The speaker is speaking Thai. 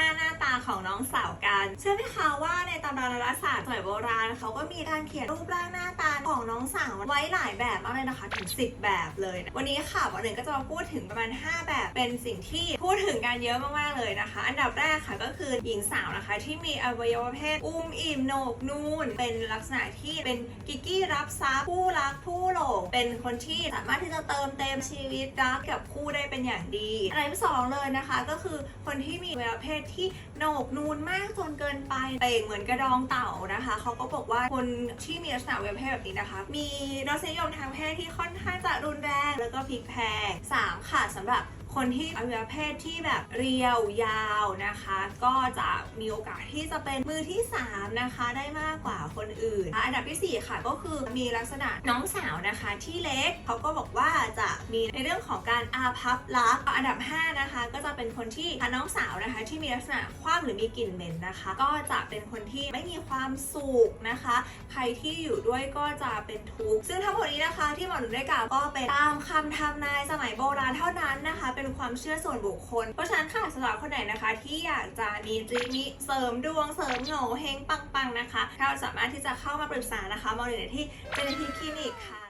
5 หน้าตาของน้องสาวกัน เชื่อไหมคะว่าในตำราดาราศาสตร์สมัยโบราณเขาก็มีการเขียนรูปร่างหน้าตา ของน้องสาวไว้หลายแบบมากเลยนะคะถึง 10 แบบเลยนะวันนี้ค่ะวันหนึ่งก็จะมาพูดถึงประมาณ 5 แบบเป็นสิ่งที่พูดถึงกันเยอะมากๆเลยนะคะ อันดับแรกค่ะก็คือหญิงสาวนะคะ ที่มีอวัยวะเพศอุ้มอิ่มโหนกนูนเป็นลักษณะที่เป็นกิกกี้รับซับผู้รักผู้หลงเป็นคนที่สามารถที่จะเติมเต็มชีวิตรักกับคู่ได้เป็นอย่างดีอันดับที่สองเลยนะคะ ก็คือคนที่มีอวัยวะเพศที่โหนกนูนมากจนเกินไปเต่งเหมือนกระดองเต่านะคะเขาก็บอกว่าคนที่มีลักษณะอวัยวะเพศแบบนี้นะคะ มีรสนิยมทางเพศที่ค่อนข้างจะรุนแรง แล้วก็พลิกแพลงสามค่ะสำหรับคนที่อวัยวะเพศที่แบบเรียวยาวนะคะ ก็จะมีโอกาสที่จะเป็นมือที่ 3 นะคะ ได้มากกว่าคนอื่น อันดับทีสี่4 ค่ะก็คือมีลักษณะน้องสาวนะคะที่เล็กเขาก็บอกว่าจะ มีในเรื่องของการอาพับลักอันดับ 5 นะคะ ก็จะเป็นคนที่น้องสาวนะคะ ที่มีลักษณะคว่ำหรือมีกลิ่นเหม็นนะคะ ก็จะเป็นคนที่ไม่มีความสุขนะคะ ใครที่อยู่ด้วยก็จะเป็นทุกข์ซึ่งทั้งหมดนี้นะคะ ที่หมอหนูได้กล่าวก็เป็นตามคำทำนายสมัยโบราณเท่านั้นนะคะ เป็นความเชื่อส่วนบุคคล เพราะฉะนั้นค่ะสำหรับคนไหนนะคะ ที่อยากจะมีดรีมิเสริมดวงเสริมโง่เฮงปังๆนะคะถ้าสามารถที่จะเข้ามาปรึกษานะคะหมอหนูได้ที่เจนที่คลินิกค่ะ